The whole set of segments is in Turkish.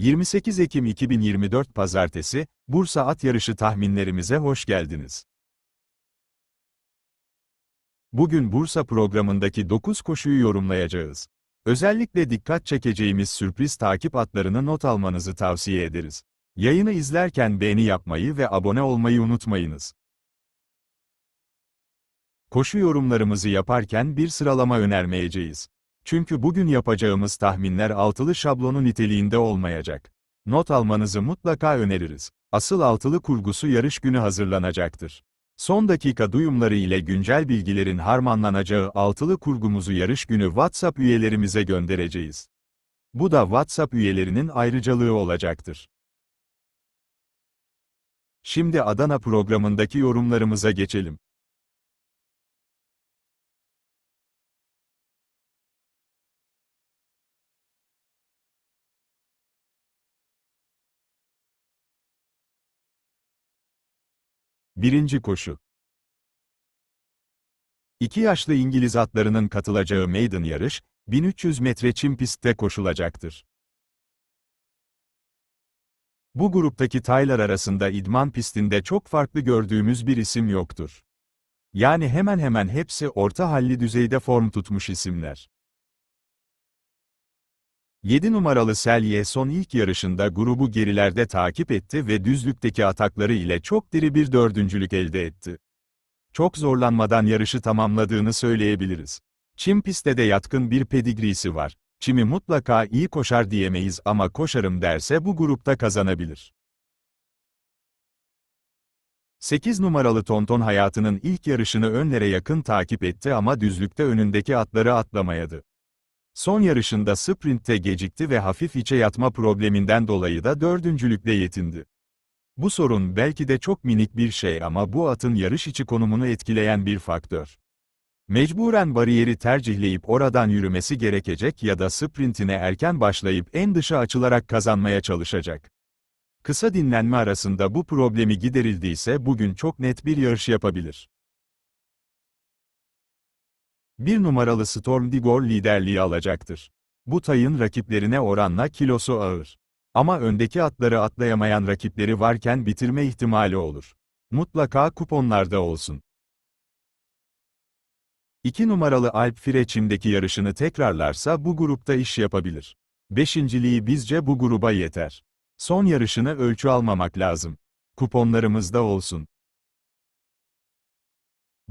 28 Ekim 2024 Pazartesi, Bursa At Yarışı tahminlerimize hoş geldiniz. Bugün Bursa programındaki 9 koşuyu yorumlayacağız. Özellikle dikkat çekeceğimiz sürpriz takip atlarını not almanızı tavsiye ederiz. Yayını izlerken beğeni yapmayı ve abone olmayı unutmayınız. Koşu yorumlarımızı yaparken bir sıralama önermeyeceğiz. Çünkü bugün yapacağımız tahminler altılı şablonu niteliğinde olmayacak. Not almanızı mutlaka öneririz. Asıl altılı kurgusu yarış günü hazırlanacaktır. Son dakika duyumları ile güncel bilgilerin harmanlanacağı altılı kurgumuzu yarış günü WhatsApp üyelerimize göndereceğiz. Bu da WhatsApp üyelerinin ayrıcalığı olacaktır. Şimdi Adana programındaki yorumlarımıza geçelim. Birinci koşu. İki yaşlı İngiliz atlarının katılacağı maiden yarış, 1300 metre çim pistte koşulacaktır. Bu gruptaki taylar arasında idman pistinde çok farklı gördüğümüz bir isim yoktur. Yani hemen hemen hepsi orta halli düzeyde form tutmuş isimler. 7 numaralı Selye son ilk yarışında grubu gerilerde takip etti ve düzlükteki atakları ile çok diri bir dördüncülük elde etti. Çok zorlanmadan yarışı tamamladığını söyleyebiliriz. Çim pistte de yatkın bir pedigrisi var. Çimi mutlaka iyi koşar diyemeyiz ama koşarım derse bu grupta kazanabilir. 8 numaralı Tonton hayatının ilk yarışını önlere yakın takip etti ama düzlükte önündeki atları atlamayadı. Son yarışında sprintte gecikti ve hafif içe yatma probleminden dolayı da dördüncülükle yetindi. Bu sorun belki de çok minik bir şey ama bu atın yarış içi konumunu etkileyen bir faktör. Mecburen bariyeri tercihleyip oradan yürümesi gerekecek ya da sprintine erken başlayıp en dışa açılarak kazanmaya çalışacak. Kısa dinlenme arasında bu problemi giderildiyse bugün çok net bir yarış yapabilir. Bir numaralı Storm Digor liderliği alacaktır. Bu tayın rakiplerine oranla kilosu ağır. Ama öndeki atları atlayamayan rakipleri varken bitirme ihtimali olur. Mutlaka kuponlarda olsun. 2 numaralı Alp Fire çimdeki yarışını tekrarlarsa bu grupta iş yapabilir. Beşinciliği bizce bu gruba yeter. Son yarışını ölçü almamak lazım. Kuponlarımızda olsun.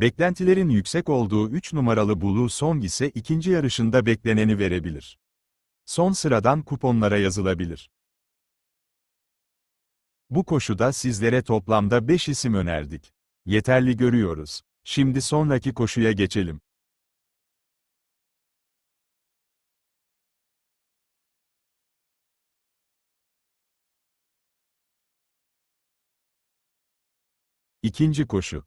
Beklentilerin yüksek olduğu 3 numaralı Blue Song ise ikinci yarışında bekleneni verebilir. Son sıradan kuponlara yazılabilir. Bu koşuda sizlere toplamda 5 isim önerdik. Yeterli görüyoruz. Şimdi sonraki koşuya geçelim. İkinci koşu.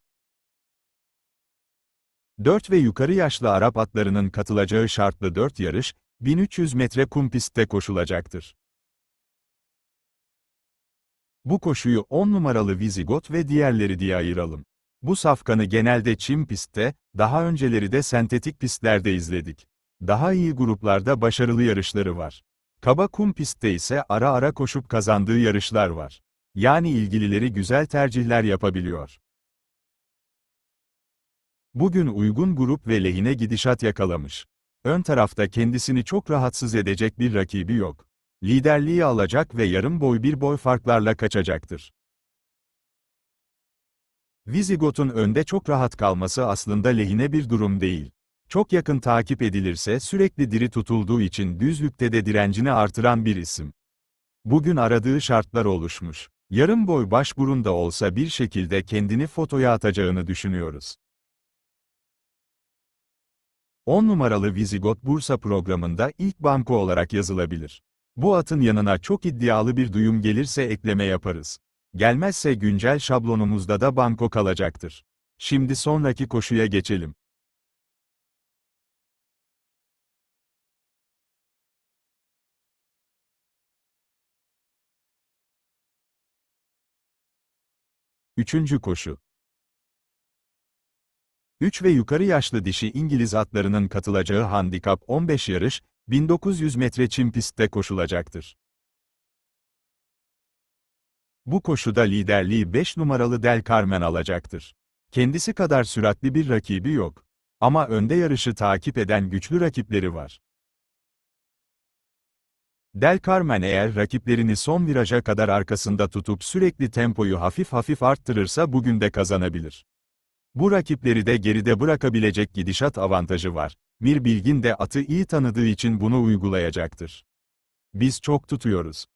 4 ve yukarı yaşlı Arap atlarının katılacağı şartlı 4 yarış, 1300 metre kum pistte koşulacaktır. Bu koşuyu 10 numaralı Vizigot ve diğerleri diye ayıralım. Bu safkanı genelde çim pistte, daha önceleri de sentetik pistlerde izledik. Daha iyi gruplarda başarılı yarışları var. Kaba kum pistte ise ara ara koşup kazandığı yarışlar var. Yani ilgilileri güzel tercihler yapabiliyor. Bugün uygun grup ve lehine gidişat yakalamış. Ön tarafta kendisini çok rahatsız edecek bir rakibi yok. Liderliği alacak ve yarım boy bir boy farklarla kaçacaktır. Vizigot'un önde çok rahat kalması aslında lehine bir durum değil. Çok yakın takip edilirse sürekli diri tutulduğu için düzlükte de direncini artıran bir isim. Bugün aradığı şartlar oluşmuş. Yarım boy başburun da olsa bir şekilde kendini fotoya atacağını düşünüyoruz. 10 numaralı Vizigot Bursa programında ilk banko olarak yazılabilir. Bu atın yanına çok iddialı bir duyum gelirse ekleme yaparız. Gelmezse güncel şablonumuzda da banko kalacaktır. Şimdi sonraki koşuya geçelim. Üçüncü koşu. 3 ve yukarı yaşlı dişi İngiliz atlarının katılacağı handikap 15 yarış, 1900 metre çim pistte koşulacaktır. Bu koşuda liderliği 5 numaralı Del Carmen alacaktır. Kendisi kadar süratli bir rakibi yok. Ama önde yarışı takip eden güçlü rakipleri var. Del Carmen eğer rakiplerini son viraja kadar arkasında tutup sürekli tempoyu hafif hafif arttırırsa bugün de kazanabilir. Bu rakipleri de geride bırakabilecek gidişat avantajı var. Mir Bilgin de atı iyi tanıdığı için bunu uygulayacaktır. Biz çok tutuyoruz.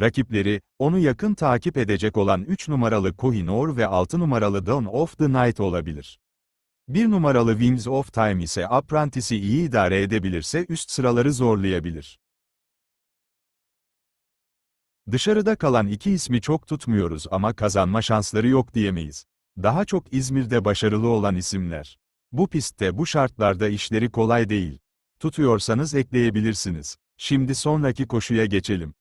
Rakipleri, onu yakın takip edecek olan 3 numaralı Kohinoor ve 6 numaralı Dawn of the Night olabilir. 1 numaralı Wings of Time ise Apprentice'i iyi idare edebilirse üst sıraları zorlayabilir. Dışarıda kalan iki ismi çok tutmuyoruz ama kazanma şansları yok diyemeyiz. Daha çok İzmir'de başarılı olan isimler. Bu pistte bu şartlarda işleri kolay değil. Tutuyorsanız ekleyebilirsiniz. Şimdi sonraki koşuya geçelim.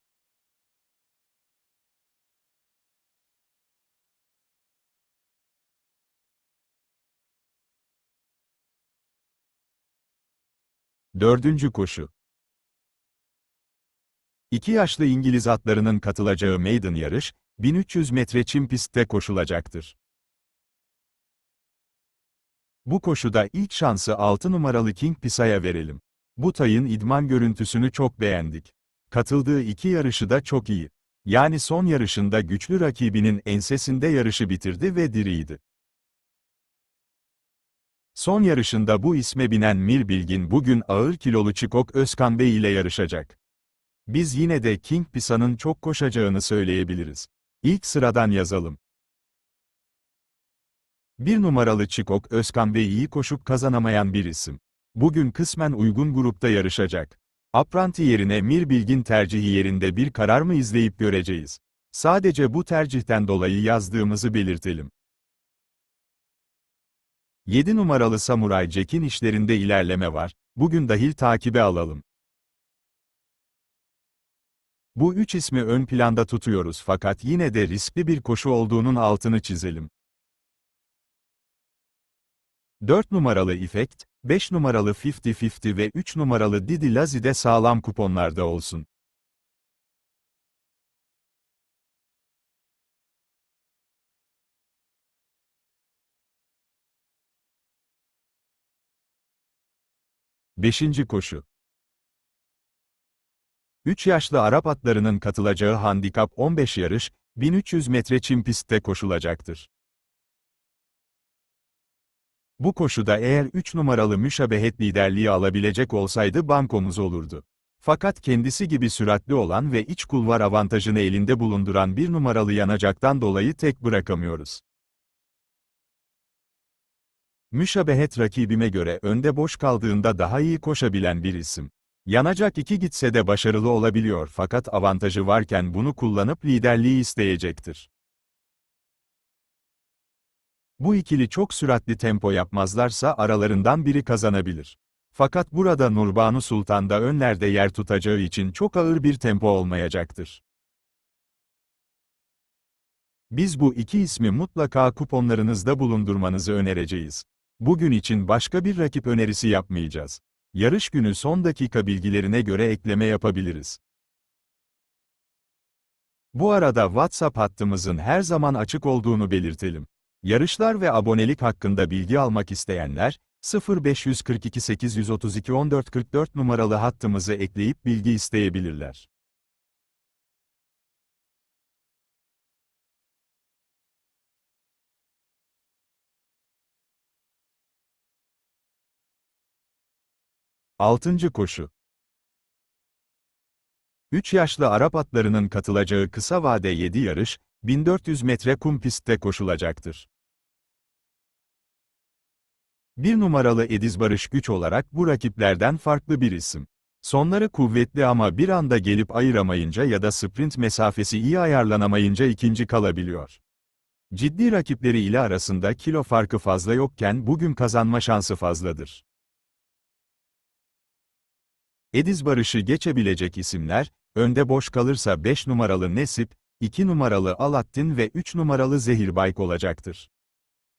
Dördüncü koşu. İki yaşlı İngiliz atlarının katılacağı maiden yarış, 1300 metre çim pistte koşulacaktır. Bu koşuda ilk şansı 6 numaralı King Pisa'ya verelim. Bu tayın idman görüntüsünü çok beğendik. Katıldığı iki yarışı da çok iyi. Yani son yarışında güçlü rakibinin ensesinde yarışı bitirdi ve diriydi. Son yarışında bu isme binen Mir Bilgin bugün ağır kilolu Çikok Özkan Bey ile yarışacak. Biz yine de King Pisa'nın çok koşacağını söyleyebiliriz. İlk sıradan yazalım. Bir numaralı Çikok Özkan Bey iyi koşup kazanamayan bir isim. Bugün kısmen uygun grupta yarışacak. Apranti yerine Mir Bilgin tercihi yerinde bir karar mı izleyip göreceğiz. Sadece bu tercihten dolayı yazdığımızı belirtelim. 7 numaralı Samuray Jack'in işlerinde ilerleme var, bugün dahil takibe alalım. Bu üç ismi ön planda tutuyoruz fakat yine de riskli bir koşu olduğunun altını çizelim. 4 numaralı Effect, 5 numaralı 50-50 ve 3 numaralı Didi Lazi de sağlam kuponlarda olsun. Beşinci koşu 3 yaşlı Arap atlarının katılacağı handikap 15 yarış, 1300 metre çim pistte koşulacaktır. Bu koşuda eğer 3 numaralı müşabehet liderliği alabilecek olsaydı bankomuz olurdu. Fakat kendisi gibi süratli olan ve iç kulvar avantajını elinde bulunduran bir numaralı yanacaktan dolayı tek bırakamıyoruz. Müşabehet rakibime göre önde boş kaldığında daha iyi koşabilen bir isim. Yanacak iki gitse de başarılı olabiliyor fakat avantajı varken bunu kullanıp liderliği isteyecektir. Bu ikili çok süratli tempo yapmazlarsa aralarından biri kazanabilir. Fakat burada Nurbanu Sultan da önlerde yer tutacağı için çok ağır bir tempo olmayacaktır. Biz bu iki ismi mutlaka kuponlarınızda bulundurmanızı önereceğiz. Bugün için başka bir rakip önerisi yapmayacağız. Yarış günü son dakika bilgilerine göre ekleme yapabiliriz. Bu arada WhatsApp hattımızın her zaman açık olduğunu belirtelim. Yarışlar ve abonelik hakkında bilgi almak isteyenler, 0542 832 1444 numaralı hattımızı ekleyip bilgi isteyebilirler. Altıncı koşu 3 yaşlı Arap atlarının katılacağı kısa vade 7 yarış, 1400 metre kum pistte koşulacaktır. Bir numaralı Ediz Barış güç olarak bu rakiplerden farklı bir isim. Sonları kuvvetli ama bir anda gelip ayıramayınca ya da sprint mesafesi iyi ayarlanamayınca ikinci kalabiliyor. Ciddi rakipleri ile arasında kilo farkı fazla yokken bugün kazanma şansı fazladır. Ediz Barış'ı geçebilecek isimler, önde boş kalırsa 5 numaralı Nesip, 2 numaralı Alattin ve 3 numaralı Zehirbayk olacaktır.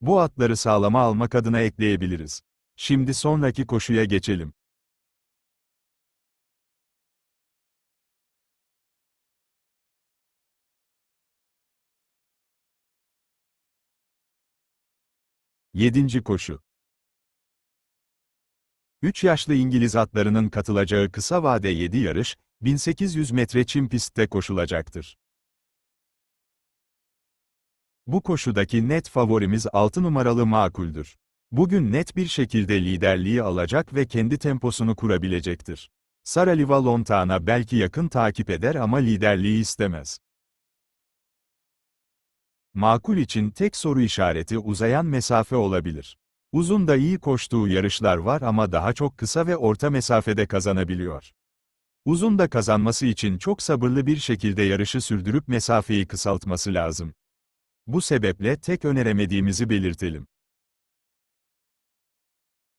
Bu atları sağlama almak adına ekleyebiliriz. Şimdi sonraki koşuya geçelim. Yedinci koşu 3 yaşlı İngiliz atlarının katılacağı kısa vade 7 yarış, 1800 metre çim pistte koşulacaktır. Bu koşudaki net favorimiz 6 numaralı Makuldür. Bugün net bir şekilde liderliği alacak ve kendi temposunu kurabilecektir. Saraliva Lontana belki yakın takip eder ama liderliği istemez. Makul için tek soru işareti uzayan mesafe olabilir. Uzun da iyi koştuğu yarışlar var ama daha çok kısa ve orta mesafede kazanabiliyor. Uzun da kazanması için çok sabırlı bir şekilde yarışı sürdürüp mesafeyi kısaltması lazım. Bu sebeple tek öneremediğimizi belirtelim.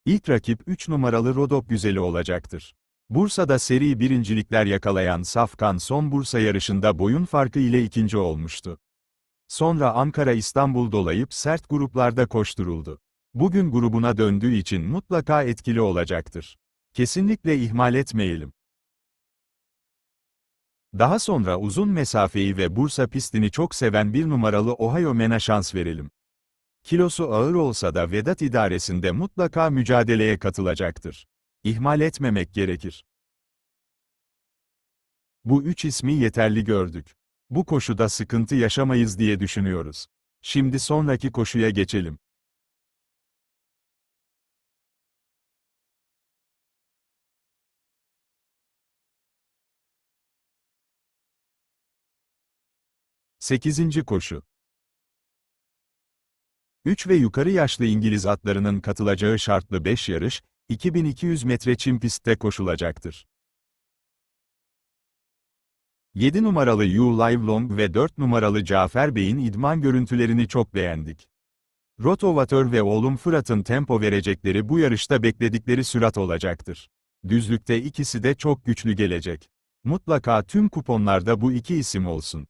İlk rakip 3 numaralı Rodop Güzeli olacaktır. Bursa'da seri birincilikler yakalayan Safkan son Bursa yarışında boyun farkı ile ikinci olmuştu. Sonra Ankara-İstanbul dolayıp sert gruplarda koşturuldu. Bugün grubuna döndüğü için mutlaka etkili olacaktır. Kesinlikle ihmal etmeyelim. Daha sonra uzun mesafeyi ve Bursa pistini çok seven bir numaralı Ohio Men'a şans verelim. Kilosu ağır olsa da Vedat idaresinde mutlaka mücadeleye katılacaktır. İhmal etmemek gerekir. Bu üç ismi yeterli gördük. Bu koşuda sıkıntı yaşamayız diye düşünüyoruz. Şimdi sonraki koşuya geçelim. Sekizinci koşu 3 ve yukarı yaşlı İngiliz atlarının katılacağı şartlı 5 yarış, 2200 metre çim pistte koşulacaktır. 7 numaralı You Live Long ve 4 numaralı Cafer Bey'in idman görüntülerini çok beğendik. Rotovatör ve oğlum Fırat'ın tempo verecekleri bu yarışta bekledikleri sürat olacaktır. Düzlükte ikisi de çok güçlü gelecek. Mutlaka tüm kuponlarda bu iki isim olsun.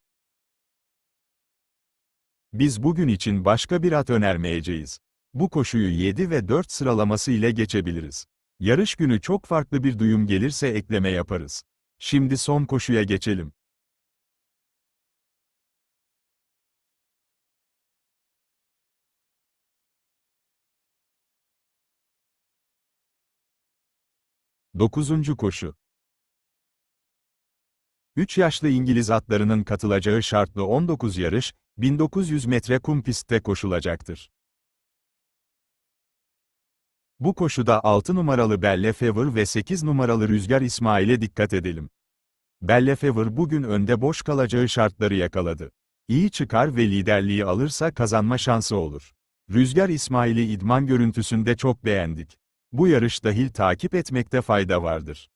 Biz bugün için başka bir at önermeyeceğiz. Bu koşuyu 7 ve 4 sıralaması ile geçebiliriz. Yarış günü çok farklı bir duyum gelirse ekleme yaparız. Şimdi son koşuya geçelim. Dokuzuncu koşu 3 yaşlı İngiliz atlarının katılacağı şartlı 19 yarış, 1900 metre kum pistte koşulacaktır. Bu koşuda 6 numaralı Belle Fever ve 8 numaralı Rüzgar İsmail'e dikkat edelim. Belle Fever bugün önde boş kalacağı şartları yakaladı. İyi çıkar ve liderliği alırsa kazanma şansı olur. Rüzgar İsmail'i idman görüntüsünde çok beğendik. Bu yarış dahil takip etmekte fayda vardır.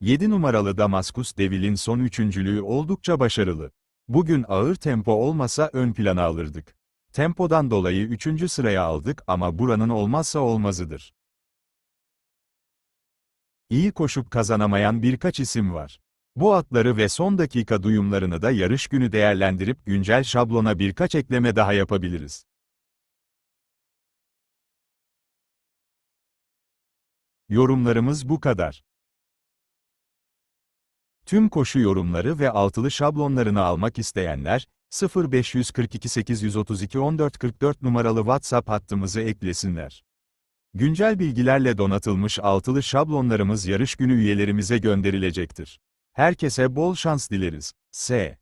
7 numaralı Damaskus Devil'in son üçüncülüğü oldukça başarılı. Bugün ağır tempo olmasa ön plana alırdık. Tempodan dolayı üçüncü sıraya aldık ama buranın olmazsa olmazıdır. İyi koşup kazanamayan birkaç isim var. Bu atları ve son dakika duyumlarını da yarış günü değerlendirip güncel şablona birkaç ekleme daha yapabiliriz. Yorumlarımız bu kadar. Tüm koşu yorumları ve altılı şablonlarını almak isteyenler, 0542 832 1444 numaralı WhatsApp hattımızı eklesinler. Güncel bilgilerle donatılmış altılı şablonlarımız yarış günü üyelerimize gönderilecektir. Herkese bol şans dileriz. S.